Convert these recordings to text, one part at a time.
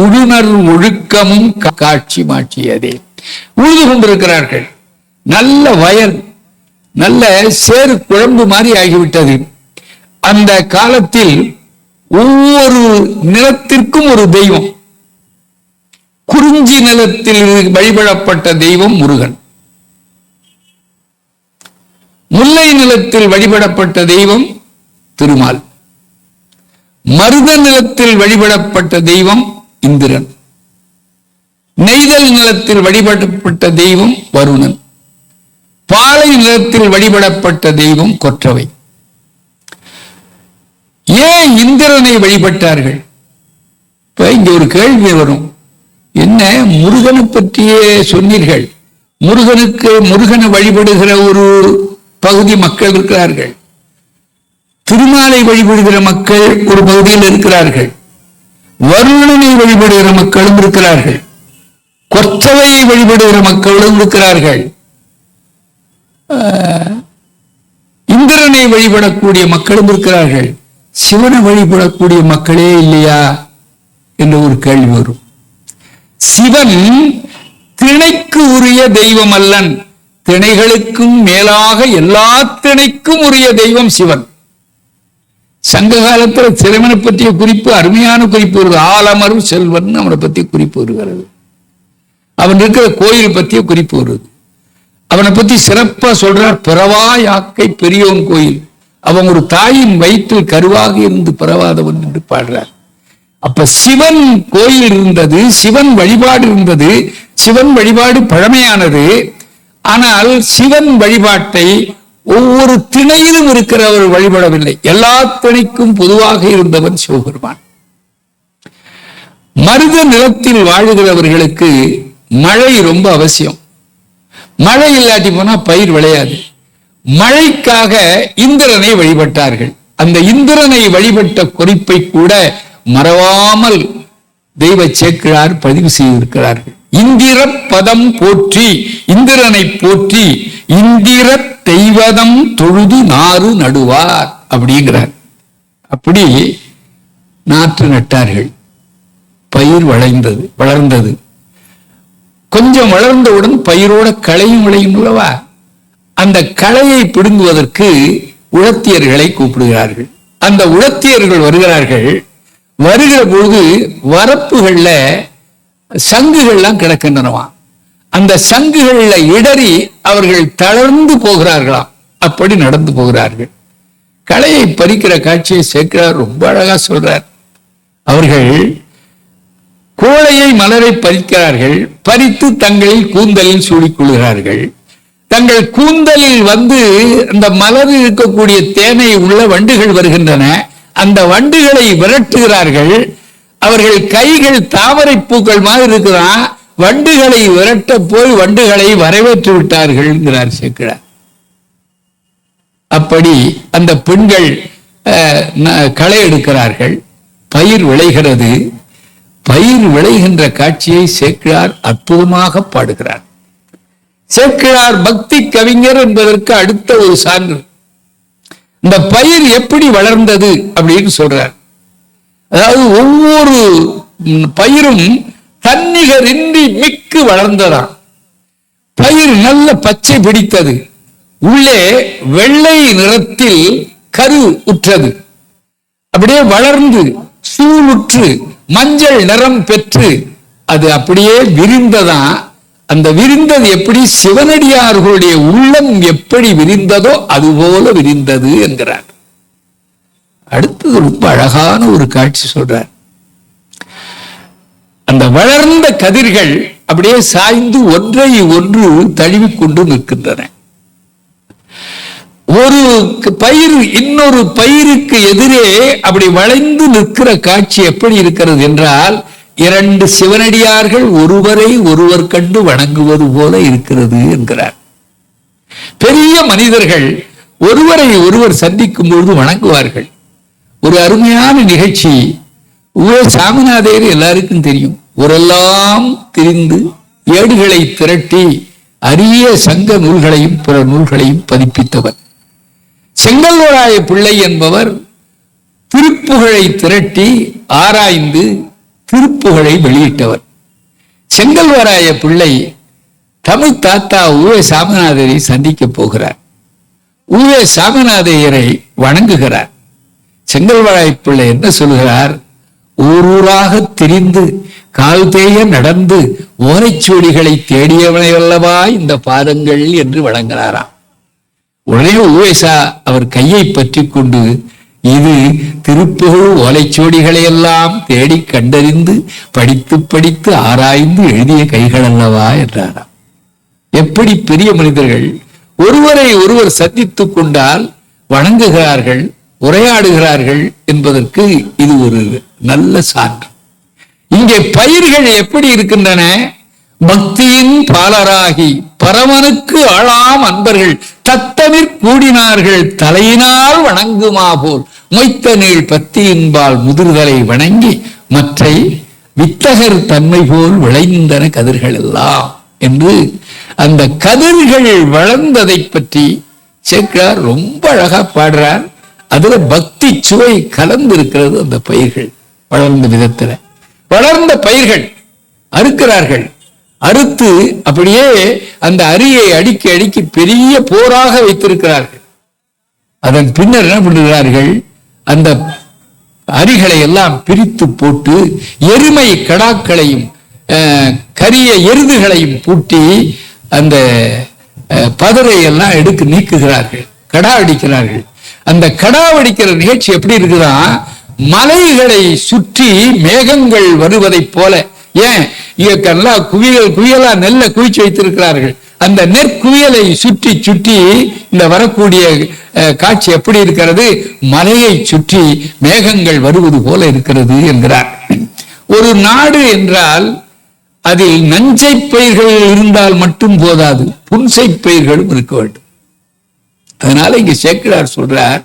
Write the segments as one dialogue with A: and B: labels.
A: உழுனர் ஒழுக்கமும் காட்சி மாற்றியதே. உழுது கொண்டிருக்கிறார்கள். நல்ல வயல் நல்ல சேறு குழம்பு மாதிரி ஆகிவிட்டது. அந்த காலத்தில் ஒவ்வொரு நிலத்திற்கும் ஒரு தெய்வம். குறிஞ்சி நிலத்தில் வழிபடப்பட்ட தெய்வம் முருகன். முல்லை நிலத்தில் வழிபடப்பட்ட தெய்வம் திருமால். மருத நிலத்தில் வழிபடப்பட்ட தெய்வம் இந்திரன். நெய்தல் நிலத்தில் வழிபடப்பட்ட தெய்வம் வருணன். பாலை நிலத்தில் வழிபடப்பட்ட தெய்வம் கொற்றவை. ஏன் இந்திரனை வழிபட்டார்கள்? இப்ப இங்க ஒரு கேள்வி வரும். என்ன முருகனை பற்றியே சொன்னீர்கள்? முருகனுக்கு முருகனை வழிபடுகிற ஒரு பகுதி மக்கள் இருக்கிறார்கள். திருமாலை வழிபடுகிற மக்கள் ஒரு பகுதியில் இருக்கிறார்கள். வருணனை வழிபடுகிற மக்களும் இருக்கிறார்கள் கொற்றவையை வழிபடுகிற மக்களும் இருக்கிறார்கள் இந்திரனை வழிபடக்கூடிய மக்களும் இருக்கிறார்கள் சிவனை வழிபடக்கூடிய மக்களே இல்லையா? என்ற ஒரு கேள்வி வரும். சிவன் திணைக்கு உரிய தெய்வம் அல்லன் திணைகளுக்கும் மேலாக எல்லா திணைக்கும் உரிய தெய்வம் சிவன். சங்க காலத்தில் சிறுவனை பற்றிய குறிப்பு அருமையான குறிப்பு வருது. ஆலமரும் செல்வன் அவனை பத்தி குறிப்பு வருகிறது. அவன் இருக்கிற கோயில் பற்றிய குறிப்பு வருது. அவனை பத்தி சிறப்பா சொல்றார் பிறவா யாக்கை பெரியவன் கோயில். அவன் ஒரு தாயின் வயிற்றில் கருவாக இருந்து பிறவாதவன் என்று பாடுறார். அப்ப சிவன் கோயில் இருந்தது சிவன் வழிபாடு இருந்தது சிவன் வழிபாடு பழமையானது. ஆனால் சிவன் வழிபாட்டை ஒவ்வொரு திணையிலும் இருக்கிறவர் வழிபடவில்லை. எல்லா திணைக்கும் பொதுவாக இருந்தவன் சிவபெருமான். மருத நிலத்தில் வாழுகிறவர்களுக்கு மழை ரொம்ப அவசியம். மழை இல்லாட்டி போனா பயிர் விளையாது. மழைக்காக இந்திரனை வழிபட்டார்கள். அந்த இந்திரனை வழிபட்ட குறிப்பை கூட மறவாமல் தெய்வ சேக்கிழார் பதிவு செய்திருக்கிறார்கள். இந்திர பதம் போற்றி இந்திரனை போற்றி இந்திர தெய்வதம் தொழுது நாறு நடுவார் அப்படிங்கிறார். அப்படி நாற்று நட்டார்கள். பயிர் வளைந்தது வளர்ந்தது. கொஞ்சம் வளர்ந்தவுடன் பயிரோட களையும் விளையும் உள்ளவா அந்த களையை பிடுங்குவதற்கு உழத்தியர்களை கூப்பிடுகிறார்கள். அந்த உழத்தியர்கள் வருகிறார்கள். வருகிற பொழுது வரப்புகள்ல சங்குகள்லாம் கிடக்கின்றனவா? அந்த சங்குகள்ல இடறி அவர்கள் தளர்ந்து போகிறார்களாம் அப்படி நடந்து போகிறார்கள். கலையை பறிக்கிற காட்சியை சேர்க்கிறார் ரொம்ப அழகா சொல்றார். அவர்கள் கோழையை மலரை பறிக்கிறார்கள் பறித்து தங்களில் கூந்தலில் சூடிக்கொள்கிறார்கள். தங்கள் கூந்தலில் வந்து அந்த மலர் இருக்கக்கூடிய தேனை உள்ள வண்டுகள் வருகின்றன. அந்த வண்டுகளை விரட்டுகிறார்கள். அவர்கள் கைகள் தாமரை பூக்கள் மாதிரி இருக்குதான் வண்டுகளை விரட்ட போய் வண்டுகளை வரவேற்று விட்டார்கள் என்கிறார் சேக்கிழார் அப்படி அந்த பெண்கள் களை எடுக்கிறார்கள். பயிர் விளைகிறது. பயிர் விளைகின்ற காட்சியை சேக்கிழார் அற்புதமாக பாடுகிறார். சேக்கிழார் பக்தி கவிஞர் என்பதற்கு அடுத்த ஒரு சான்று. இந்த பயிர் எப்படி வளர்ந்தது அப்படின்னு சொல்றார். அதாவது ஒவ்வொரு பயிரும் தன்னிகரின்றி மிக்கு வளர்ந்ததாம். பயிர் நல்ல பச்சை பிடித்தது. உள்ளே வெள்ளை நிறத்தில் கரு உற்றது. அப்படியே வளர்ந்து சூளுற்று மஞ்சள் நிறம் பெற்று அது அப்படியே விரிந்ததான் அந்த விரிந்தது எப்படி சிவனடியார்களுடைய உள்ளம் எப்படி விரிந்ததோ அதுபோல விரிந்தது என்கிறார். அடுத்தது ரொம்ப அழகான ஒரு காட்சி சொல்றார். அந்த வளர்ந்த கதிர்கள் அப்படியே சாய்ந்து ஒன்றை ஒன்று தழுவிக்கொண்டு நிற்கின்றன. ஒரு பயிர் இன்னொரு பயிருக்கு எதிரே அப்படி வளைந்து நிற்கிற காட்சி எப்படி இருக்கிறது என்றால் இரண்டு சிவனடியார்கள் ஒருவரை ஒருவர் கண்டு வணங்குவது போல இருக்கிறது என்கிறார். பெரிய மனிதர்கள் ஒருவரை ஒருவர் சந்திக்கும் பொழுது வணங்குவார்கள். ஒரு அருமையான நிகழ்ச்சி. ஊ சாமிநாதையர் எல்லாருக்கும் தெரியும். ஊரெல்லாம் திரிந்து ஏடுகளை திரட்டி அரிய சங்க நூல்களையும் பிற நூல்களையும் பதிப்பித்தவர். செங்கல்வராய பிள்ளை என்பவர் திருப்புகழை திரட்டி ஆராய்ந்து திருப்புகழை வெளியிட்டவர். செங்கல்வராய பிள்ளை தமிழ் தாத்தா உவே சாமிநாதரை சந்திக்க போகிறார். உவே சாமிநாதையரை வணங்குகிறார். செங்கல்வராய பிள்ளை என்ன சொல்கிறார்? ஊரூராக திரிந்து கால் தேய நடந்து ஓலைச்சுவடிகளை தேடியவனை அல்லவா இந்த பாதங்கள் என்று வழங்கினாராம் உடனே உவேசா அவர் கையை பற்றி கொண்டு இது திருப்புகழ் ஓலைச்சுவடிகளை எல்லாம் தேடி கண்டறிந்து படித்து படித்து ஆராய்ந்து எழுதிய கைகள் அல்லவா என்றாராம். எப்படி பெரிய மனிதர்கள் ஒருவரை ஒருவர் சந்தித்துக் கொண்டால் வணங்குகிறார்கள் உரையாடுகிறார்கள் என்பதற்கு இது ஒரு நல்ல சான்று. இங்கே பயிர்கள் எப்படி இருக்கின்றன? பக்தியின் பாலராகி பரமனுக்கு ஆளாம் அன்பர்கள் தத்தமிர் கூடினார்கள் தலையினால் வணங்குமா போல் மொய்த்த நீள் பத்தியின்பால் முதிர்தலை வணங்கி மற்றை வித்தகர் தன்மை போல் விளைந்தன கதிர்கள் எல்லாம் என்று அந்த கதிர்கள் வளர்ந்ததை பற்றி சேர்க்கிறார் ரொம்ப அழகா பாடுறார். அதுல பக்தி சுவை கலந்து இருக்கிறது அந்த பயிர்கள் வளர்ந்த விதத்துல. வளர்ந்த பயிர்கள் அறுக்கிறார்கள். அறுத்து அப்படியே அந்த அரியை அடுக்கி அடுக்கி பெரிய போராக வைத்திருக்கிறார்கள். அதன் பின்னர் என்ன பண்ணுகிறார்கள்? அந்த அரிகளை எல்லாம் பிரித்து போட்டு எருமை கடாக்களையும் அஹ், கரிய எருதுகளையும் பூட்டி அந்த அஹ், பதரை எல்லாம் எடுத்து நீக்குகிறார்கள். கடா அடிக்கிறார்கள் அந்த கடா அடிக்கிற நிகழ்ச்சி எப்படி இருக்குதான் மலைகளை சுற்றி மேகங்கள் வருவதைப் போல. ஏன்? இங்கெல்லாம் குவியல் குவியலா நெல்ல குவிச்சு வைத்திருக்கிறார்கள். அந்த நெற்குவியலை சுற்றி சுற்றி இந்த வரக்கூடிய காட்சி எப்படி இருக்கிறது? மலையை சுற்றி மேகங்கள் வருவது போல இருக்கிறது என்கிறார். ஒரு நாடு என்றால் அதில் நஞ்சை பயிர்கள் இருந்தால் மட்டும் போதாது புன்சை பயிர்களும் இருக்க வேண்டும். அதனால இங்க சேக்கிரார் சொல்றார்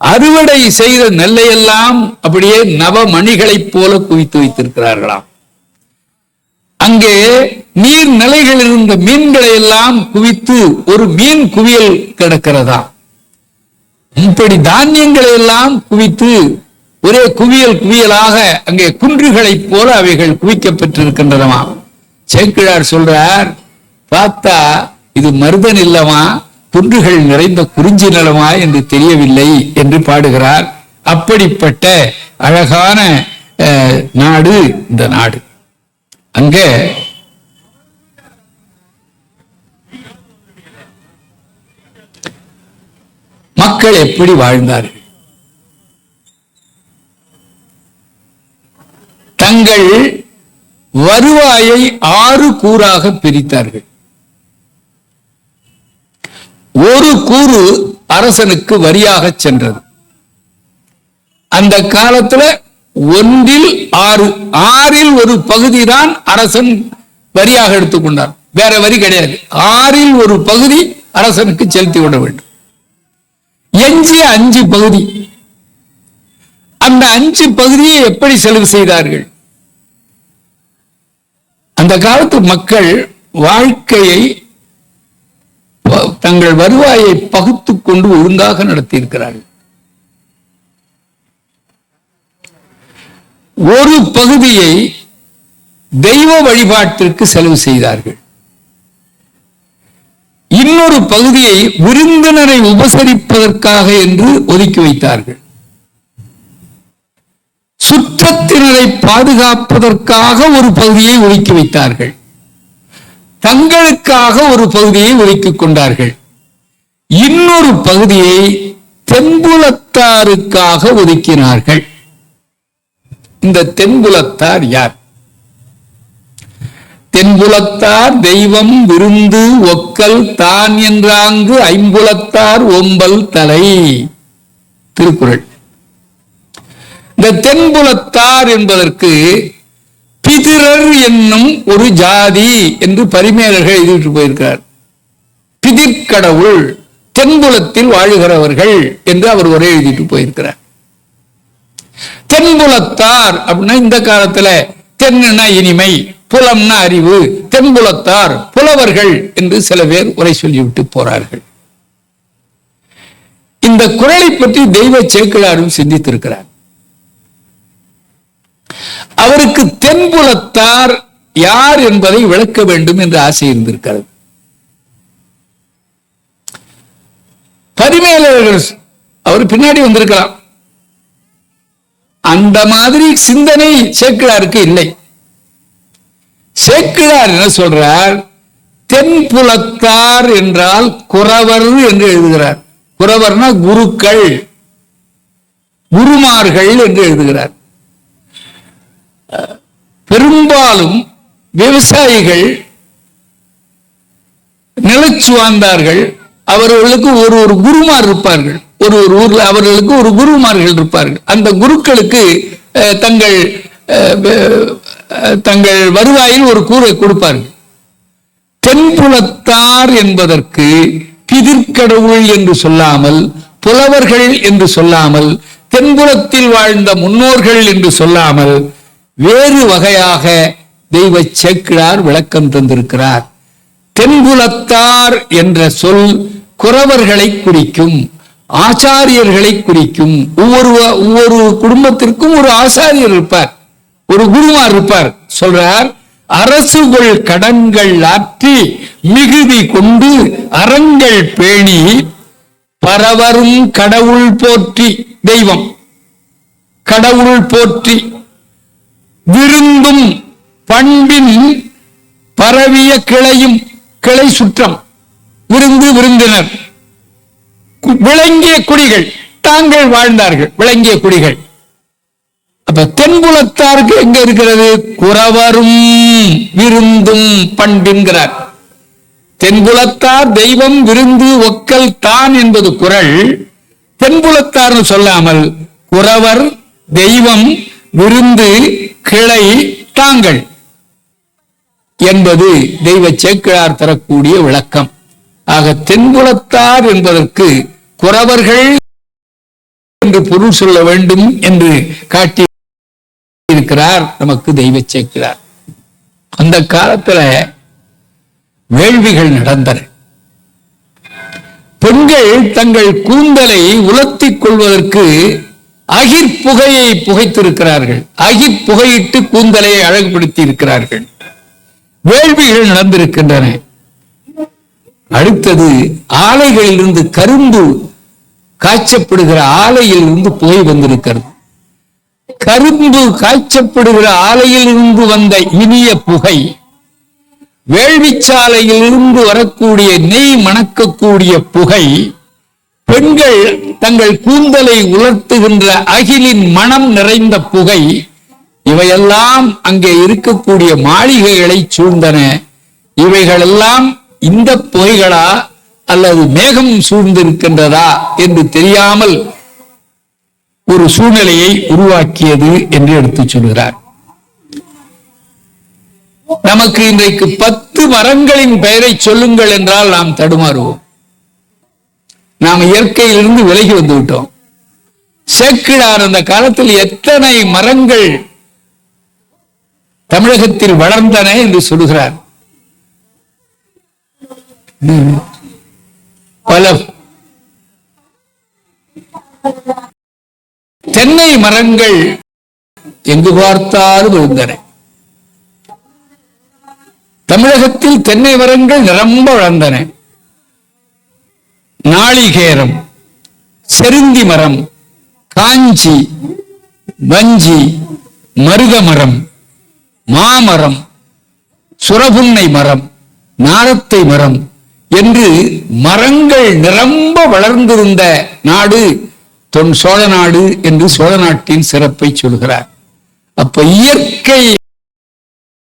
A: அறுவடை செய்த நெல்லையெல்லாம் அப்படியே நவமணிகளைப் போல குவித்து வைத்திருக்கிறார்களாம். அங்கே நீர் நிலைகள் இருந்த மீன்களை எல்லாம் குவித்து ஒரு மீன் குவியல் கிடக்கிறதா? இப்படி தானியங்களை எல்லாம் குவித்து ஒரே குவியல் குவியலாக அங்கே குன்றுகளைப் போல அவைகள் குவிக்கப்பட்டிருக்கின்றனவா? சேக்கிழார் சொல்றார் பார்த்தா இது மருதன் இல்லவா குன்றுகள் நிறைந்த குறிஞ்சி நிலமா என்று தெரியவில்லை என்று பாடுகிறார். அப்படிப்பட்ட அழகான அஹ், நாடு இந்த நாடு. அங்க மக்கள் எப்படி வாழ்ந்தார்கள்? தங்கள் வருவாயை ஆறு கூறாக பிரித்தார்கள். ஒரு கூறு அரசனுக்கு வரியாக சென்றது. அந்த காலத்துல ஒன்றில் ஆறு ஆறில் ஒரு பகுதி தான் அரசன் வரியாக எடுத்துக்கொண்டார் வேற வரி கிடையாது. ஆறில் ஒரு பகுதி அரசனுக்கு செலுத்தி விட வேண்டும். எஞ்சிய அஞ்சு பகுதி. அந்த அஞ்சு பகுதியை எப்படி செலவு செய்தார்கள்? அந்த காலத்து மக்கள் வாழ்க்கையை தங்கள் வருவாயை பகுத்துக் கொண்டு ஒழுங்காக நடத்தியிருக்கிறார்கள். ஒரு பகுதியை தெய்வ வழிபாட்டிற்கு செலவு செய்தார்கள். இன்னொரு பகுதியை விருந்தினரை உபசரிப்பதற்காக என்று ஒதுக்கி வைத்தார்கள். சுற்றத்தினரை பாதுகாப்பதற்காக ஒரு பகுதியை ஒதுக்கி வைத்தார்கள். தங்களுக்காக ஒரு பகுதியை ஒதுக்கிக் கொண்டார்கள். இன்னொரு பகுதியை தென்புலத்தாருக்காக ஒதுக்கினார்கள். இந்த தென்புலத்தார் யார்? தென்புலத்தார் தெய்வம் விருந்து ஒக்கல் தான் என்றாங்கு ஐம்புலத்தார் ஒம்பல் தலை. திருக்குறள். இந்த தென்புலத்தார் என்பதற்கு பிதிரர் என்னும் ஒரு ஜாதி என்று பரிமேலர்கள் எழுதிட்டு போயிருக்கிறார். பிதிர்கடவுள் தென்புலத்தில் வாழுகிறவர்கள் என்று அவர் ஒரே எழுதிட்டு போயிருக்கிறார். தென்புலத்தார் அப்படின்னா இந்த காலத்துல தென்னுனா இனிமை புலம்னா அறிவு தென்புலத்தார் புலவர்கள் என்று சில பேர் உரை சொல்லிவிட்டு போறார்கள். இந்த குரலை பற்றி தெய்வ சேக்கிழாரும் சிந்தித்திருக்கிறார். அவருக்கு தென்புலத்தார் யார் என்பதை விளக்க வேண்டும் என்று ஆசை இருந்திருக்கிறது. பரிமேலர்கள் அவர் பின்னாடி வந்திருக்கலாம். அந்த மாதிரி சிந்தனை சேக்கிழாருக்கு இல்லை. சேக்கிழார் என்ன சொல்றார்? தென்புலத்தார் என்றால் குறவர் என்று எழுதுகிறார். குறவர்னா குருக்கள் குருமார்கள் என்று எழுதுகிறார். பெரும்பாலும் விவசாயிகள் நிலச்சுவார்ந்தார்கள் அவர்களுக்கு ஒரு ஒரு குருமார் இருப்பார்கள். ஒரு ஒரு ஊர்ல அவர்களுக்கு ஒரு குருமார்கள் இருப்பார்கள். அந்த குருக்களுக்கு தங்கள் தங்கள் வருவாயில் ஒரு கூரை கொடுப்பார்கள். தென்புலத்தார் என்பதற்கு பிதிர்கடவுள் என்று சொல்லாமல் புலவர்கள் என்று சொல்லாமல் தென்புலத்தில் வாழ்ந்த முன்னோர்கள் என்று சொல்லாமல் வேறு வகையாக தெய்வ சேக்கிழார் விளக்கம் தந்திருக்கிறார். தென்புலத்தார் என்ற சொல் குறவர்களை குறிக்கும் ஆச்சாரியர்களை குறிக்கும். ஒவ்வொரு ஒவ்வொரு குடும்பத்திற்கும் ஒரு ஆசாரியர் இருப்பார் ஒரு குருமார் இருப்பார். சொல்றார் அரசுகள் கடன்கள் ஆற்றி மிகுதி கொண்டு அறங்கள் பேணி பரவரும் கடவுள் போற்றி தெய்வம். கடவுள் போற்றி விருந்தும் பண்பின் பரவிய கிளையும் கிளை சுற்றம் விருந்து விருந்தினர். விளங்கிய குடிகள் தாங்கள் வாழ்ந்தார்கள் விளங்கிய குடிகள். அப்ப தென்புலத்தாருக்கு எங்க இருக்கிறது? குறவரும் விருந்தும் பண்பின்கிறார். தென்புலத்தார் தெய்வம் விருந்து ஒக்கல் தான் என்பது குரல். தென்புலத்தார்னு சொல்லாமல் குறவர் தெய்வம் விருந்து கிளை தாங்கள் என்பது தெய்வ சேக்கிழார் தரக்கூடிய விளக்கம். ஆக தென்புலத்தார் என்பதற்கு குறவர்கள் என்று பொருள் சொல்ல வேண்டும் என்று காட்டி இருக்கிறார் நமக்கு தெய்வ சேக்கிழார் அந்த காலத்துல வேள்விகள் நடந்தன. பெண்கள் தங்கள் கூந்தலை உலர்த்திக் கொள்வதற்கு அகிர் புகையை புகைத்திருக்கிறார்கள். அகிர் புகையிட்டு கூந்தலை அழகுபடுத்தி இருக்கிறார்கள் வேள்விகள் நடந்திருக்கின்றன. அடுத்தது ஆலைகளிலிருந்து கரும்பு காய்ச்சப்படுகிற ஆலையில் இருந்து புகை வந்திருக்கிறது. கரும்பு காய்ச்சப்படுகிற ஆலையிலிருந்து வந்த இனிய புகை வேள்விச்சாலையிலிருந்து வரக்கூடிய நெய் மணக்கக்கூடிய புகை பெண்கள் தங்கள் கூந்தலை உலர்த்துகின்ற அகிலின் மனம் நிறைந்த புகை இவையெல்லாம் அங்கே இருக்கக்கூடிய மாளிகைகளை சூழ்ந்தன. இவைகளெல்லாம் இந்த புகைகளா அல்லது மேகம் சூழ்ந்திருக்கின்றதா என்று தெரியாமல் ஒரு சூழ்நிலையை உருவாக்கியது என்று எடுத்துச் சொல்கிறார். நமக்கு இன்றைக்கு பத்து மரங்களின் பெயரை சொல்லுங்கள் என்றால் நாம் தடுமாறுவோம். நாம் இயற்கையிலிருந்து விலகி வந்து விட்டோம். சேக்கிழார் அந்த காலத்தில் எத்தனை மரங்கள் தமிழகத்தில் வளர்ந்தன என்று சொல்கிறார் பல. தென்னை மரங்கள் எங்கு பார்த்தாலும் இருந்தன. தமிழகத்தில் தென்னை மரங்கள் நிரம்ப வளர்ந்தன. நாளிகேரம் செருந்தி மரம் காஞ்சி வஞ்சி மருத மரம் மாமரம் சுரபுன்னை மரம் நாரத்தை மரம் என்று மரங்கள் நிரம்ப வளர்ந்திருந்த நாடு தொன் சோழ நாடு என்று சோழ நாட்டின் சிறப்பை சொல்கிறார். அப்ப இயற்கை